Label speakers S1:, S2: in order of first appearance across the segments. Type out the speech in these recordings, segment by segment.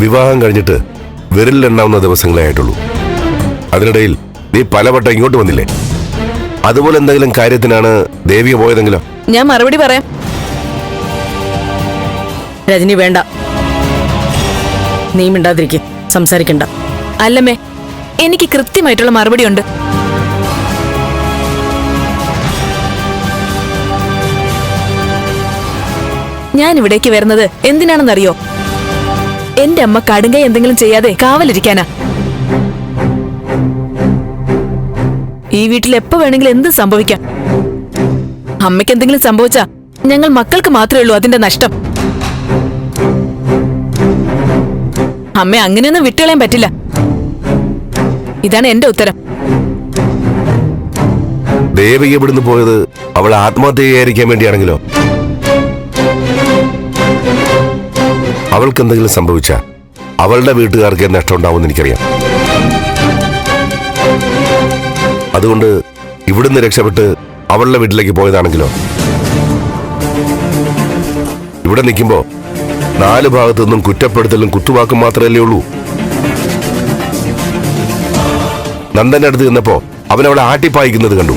S1: വിവാഹം കഴിഞ്ഞിട്ട് വിരലിലെണ്ണാവുന്ന ദിവസങ്ങളേ ആയിട്ടുള്ളൂ. അതിനിടയിൽ നീ പലവട്ടം ഇങ്ങോട്ട് വന്നില്ലേ? അതുപോലെ എന്തെങ്കിലും കാര്യത്തിനാണ് ദേവിയെ പോയതെങ്കിലോ?
S2: ഞാൻ മറുപടി പറയാം.
S3: രജനി വേണ്ട. നീ മിണ്ടാതിരിക്കും. സംസാരിക്കണ്ട.
S2: അല്ലമ്മേ എനിക്ക് കൃത്യമായിട്ടുള്ള മറുപടി ഉണ്ട് ഞാൻ ഇവിടേക്ക് വരുന്നത് എന്തിനാണെന്നറിയോ? എന്റെ അമ്മ കടുങ്കൈ എന്തെങ്കിലും ചെയ്യാതെ കാവലിരിക്കാനാ. ഈ വീട്ടിൽ എപ്പോ വേണമെങ്കിലും എന്തും സംഭവിക്കാം. അമ്മയ്ക്ക് എന്തെങ്കിലും സംഭവിച്ചാ ഞങ്ങൾ മക്കൾക്ക് മാത്രമേ ഉള്ളൂ അതിന്റെ നഷ്ടം. അമ്മ അങ്ങനെയൊന്നും വിട്ടുകളയാൻ പറ്റില്ല. ഇതാണ് എന്റെ ഉത്തരം.
S1: ദേവി ഇവിടുന്ന് പോയത്? അവൾ ആത്മഹത്യ ചെയ്യാതിരിക്കാൻ വേണ്ടിയാണെങ്കിലോ? അവൾക്ക് എന്തെങ്കിലും സംഭവിച്ച അവളുടെ വീട്ടുകാർക്ക് നഷ്ടം ഉണ്ടാവുമെന്ന് എനിക്കറിയാം. അതുകൊണ്ട് ഇവിടുന്ന് രക്ഷപ്പെട്ട് അവളുടെ വീട്ടിലേക്ക് പോയതാണെങ്കിലോ? ഇവിടെ നിൽക്കുമ്പോ നാല് ഭാഗത്തു നിന്നും കുറ്റപ്പെടുത്തലും കുത്തുവാക്കും മാത്രമല്ലേ ഉള്ളൂ. നന്ദന്റെ അടുത്ത് നിന്നപ്പോ അവൻ അവളെ ആട്ടിപ്പായിക്കുന്നത് കണ്ടു.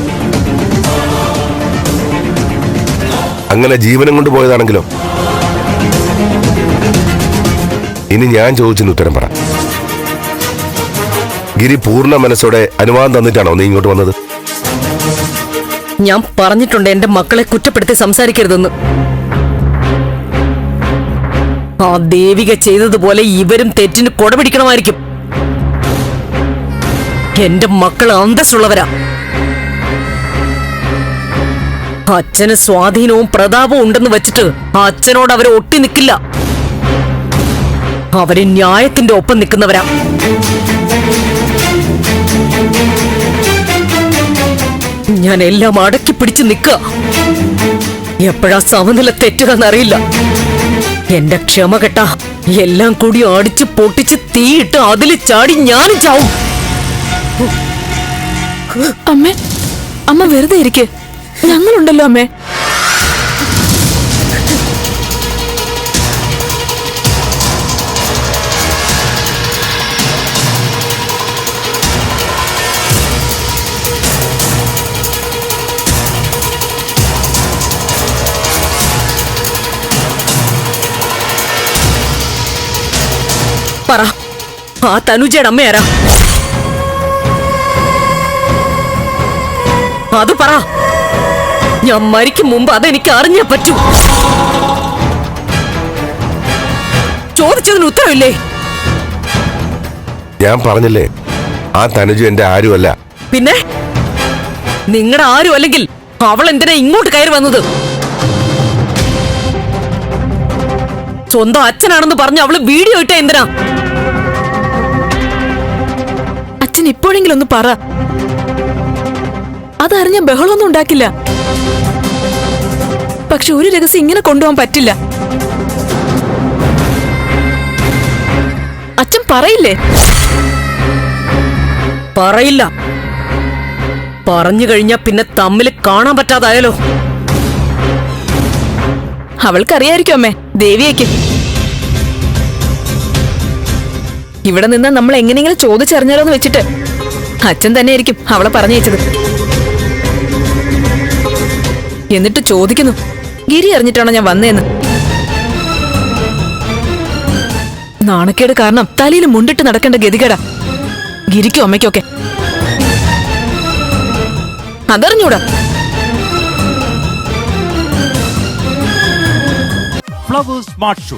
S1: അങ്ങനെ ജീവനം കൊണ്ട് പോയതാണെങ്കിലോ? ഇനി ഞാൻ ചോദിച്ചതിന് ഉത്തരം പറ. ഗിരി പൂർണ മനസ്സോടെ അനുവാദം തന്നിട്ടാണോ നീ ഇങ്ങോട്ട് വന്നത്?
S3: ഞാൻ പറഞ്ഞിട്ടുണ്ട് എന്റെ മക്കളെ കുറ്റപ്പെടുത്തി സംസാരിക്കരുതെന്ന്. ആ ദേവിക ചെയ്തതുപോലെ ഇവരും തെറ്റിന് കൊടപിടിക്കണമായിരിക്കും. എന്റെ മക്കൾ അന്തസ്സുള്ളവരാ. അച്ഛന് സ്വാധീനവും പ്രതാപവും ഉണ്ടെന്ന് വെച്ചിട്ട് അച്ഛനോട് അവരെ ഒട്ടി നിൽക്കില്ല അവർ ന്യായത്തിന്റെ ഒപ്പം നിൽക്കുന്നവരാ. ഞാൻ എല്ലാം അടക്കി പിടിച്ച് നിൽക്ക. എപ്പോഴാ സമനില തെറ്റുകയെന്നറിയില്ല. എന്റെ ക്ഷമ കെട്ട എല്ലാം കൂടി അടിച്ച് പൊട്ടിച്ച് തീയിട്ട് അതിൽ ചാടി ഞാനും ചാവും.
S2: അമ്മേ അമ്മ വെറുതെ ഇരിക്കെ. ഞങ്ങളുണ്ടല്ലോ അമ്മേ.
S3: ആ തനുജയുടെ അമ്മയാരാ അത് പറ. ഞാൻ മരിക്കും മുമ്പ് അതെനിക്ക് അറിഞ്ഞേ പറ്റൂ. ചോദിച്ചതിന് ഉത്തരവില്ലേ?
S1: ഞാൻ പറഞ്ഞില്ലേ ആ തനുജു എന്റെ ആരുമല്ല.
S3: പിന്നെ? നിങ്ങളുടെ ആരും അല്ലെങ്കിൽ അവൾ എന്തിനാ ഇങ്ങോട്ട് കയറി വന്നത്? സ്വന്തം അച്ഛനാണെന്ന് പറഞ്ഞ് അവൾ വീഡിയോ ഇട്ട എന്തിനാ?
S2: അച്ഛൻ ഇപ്പോഴെങ്കിലും ഒന്ന് പറ. അതറിഞ്ഞ ബഹളമൊന്നും ഉണ്ടാക്കില്ല. പക്ഷെ ഒരു രഹസ്യം ഇങ്ങനെ കൊണ്ടുപോകാൻ പറ്റില്ല. അച്ഛൻ പറയില്ലേ?
S3: പറയില്ല. പറഞ്ഞു കഴിഞ്ഞാ പിന്നെ തമ്മിൽ കാണാൻ പറ്റാതായാലോ
S2: അവൾക്കറിയായിരിക്കും അമ്മേ ദേവിയേക്ക്. ഇവിടെ നിന്ന് നമ്മൾ എങ്ങനെയെങ്കിലും ചോദിച്ചറിഞ്ഞാലോ എന്ന് വെച്ചിട്ട്. അച്ഛൻ തന്നെ ആയിരിക്കും അവളെ പറഞ്ഞയച്ചത് എന്നിട്ട് ചോദിക്കുന്നു ഗിരി അറിഞ്ഞിട്ടാണോ ഞാൻ വന്നേന്ന്? നാണക്കേട് കാരണം തലയിൽ മുണ്ടിട്ട് നടക്കേണ്ട ഗതികേടാ. ഗിരിക്കും അമ്മയ്ക്കൊക്കെ. അതറിഞ്ഞൂടാ.
S4: Flowers smart show.